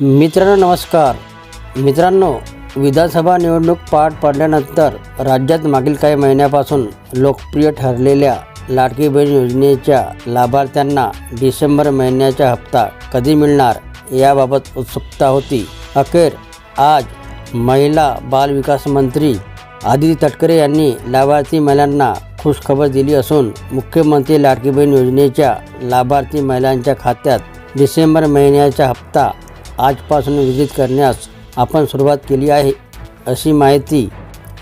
मित्रांनो नमस्कार. मित्रांनो विधानसभा निवडणूक पार पडल्यानंतर राज्यात मागील काही महिन्यापासून लोकप्रिय ठरलेल्या लाडकी बहीण योजनेच्या लाभार्थ्यांना डिसेंबर महिन्याचा हप्ता कधी मिळणार याबाबत उत्सुकता होती. अखेर आज महिला बालविकास मंत्री आदिती तटकरे यांनी लाभार्थी महिलांना खुशखबर दिली असून मुख्यमंत्री लाडकी बहीण योजनेच्या लाभार्थी महिलांच्या खात्यात डिसेंबर महिन्याचा हप्ता आजपासून विजित करण्यास आपण सुरुवात केली आहे अशी माहिती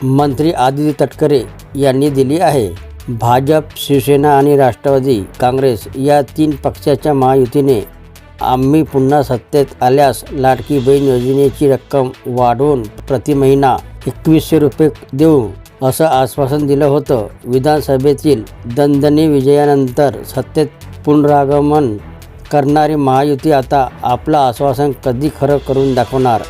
मंत्री आदिती तटकरे यांनी दिली आहे. भाजप शिवसेना आणि राष्ट्रवादी काँग्रेस या तीन पक्षाच्या महायुतीने आम्ही पुन्हा सत्तेत आल्यास लाडकी बहीण योजनेची रक्कम वाढवून प्रति महिना एकवीसशे रुपये देऊ असं आश्वासन दिलं होतं. विधानसभेतील दणदणी विजयानंतर सत्तेत पुनरागमन करणारी महायुती आता आपलं आश्वासन कधी खरं करून दाखवणार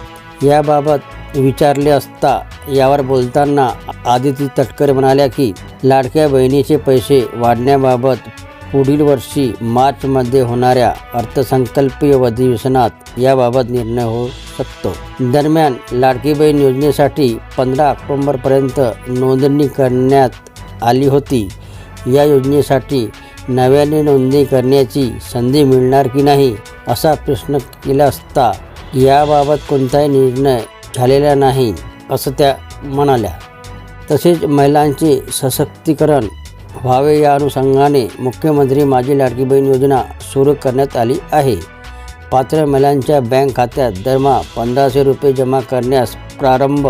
याबाबत विचारले असता यावर बोलताना आदिती तटकरे म्हणाल्या की लाडक्या बहिणीचे पैसे वाढण्याबाबत पुढील वर्षी मार्चमध्ये होणाऱ्या अर्थसंकल्पीय अधिवेशनात याबाबत निर्णय होऊ शकतो. दरम्यान लाडकी बहीण योजनेसाठी पंधरा ऑक्टोंबरपर्यंत नोंदणी करण्यात आली होती. या योजनेसाठी नव्याने नोंदणी करण्याची संधी मिळणार की नाही असा प्रश्न केला असता याबाबत कोणताही निर्णय झालेला नाही असं त्या म्हणाल्या. तसेच महिलांचे सशक्तीकरण व्हावे या अनुषंगाने मुख्यमंत्री माझी लाडकी बहीण योजना सुरू करण्यात आली आहे. पात्र महिलांच्या बँक खात्यात दरमहा पंधराशे रुपये जमा करण्यास प्रारंभ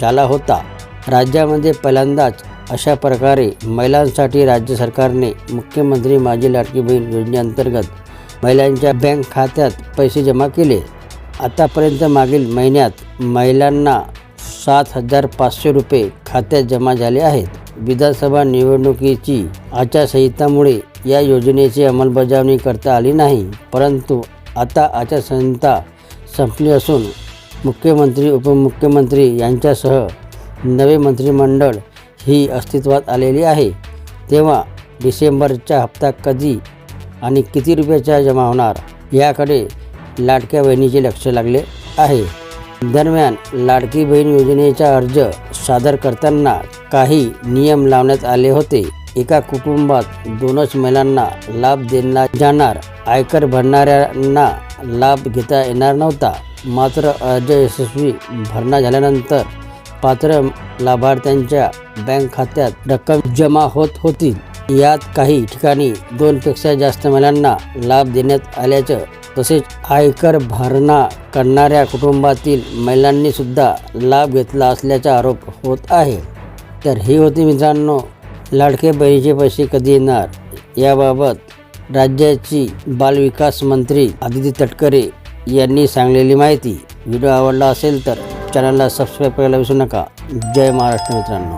झाला होता. राज्यामध्ये पहिल्यांदाच अशा प्रकारे महिलांसाठी राज्य सरकारने मुख्यमंत्री माझी लाडकी बहीण योजनेअंतर्गत महिलांच्या बँक खात्यात पैसे जमा केले. आतापर्यंत मागील महिन्यात महिलांना सात हजार पाचशे रुपये खात्यात जमा झाले आहेत. विधानसभा निवडणुकीची आचारसंहितामुळे या योजनेची अंमलबजावणी करता आली नाही. परंतु आता आचारसंहिता संपली असून मुख्यमंत्री उपमुख्यमंत्री यांच्यासह नवे मंत्रिमंडळ ही अस्तित्वात आलेली आहे. तेव्हा डिसेंबरचा हप्ता कधी आणि किती रुपयाचा जमा होणार याकडे लाडक्या बहिणीचे लक्ष लागले आहे. दरम्यान लाडकी बहीण योजनेचा अर्ज सादर करताना काही नियम लावण्यात आले होते. एका कुटुंबात दोनच महिलांना लाभ देण्यात जाणार आयकर भरणाऱ्यांना लाभ घेता येणार नव्हता. मात्र अर्ज यशस्वी भरणा झाल्यानंतर पात्र लाभार्थ्यांच्या बँक खात्यात रक्कम जमा होत होती. यात काही ठिकाणी दोनपेक्षा जास्त महिलांना लाभ देण्यात आल्याचं तसेच आयकर भरणा करणाऱ्या कुटुंबातील महिलांनी सुद्धा लाभ घेतला असल्याचा आरोप होत आहे. तर ही होती मित्रांनो लाडके बहिणीचे पैसे कधी येणार? याबाबत राज्याची बालविकास मंत्री आदिती तटकरे यांनी सांगलेली माहिती. व्हिडिओ आवडला असेल तर चॅनलला सबस्क्राईब करायला विसरू नका जय महाराष्ट्र मित्रांनो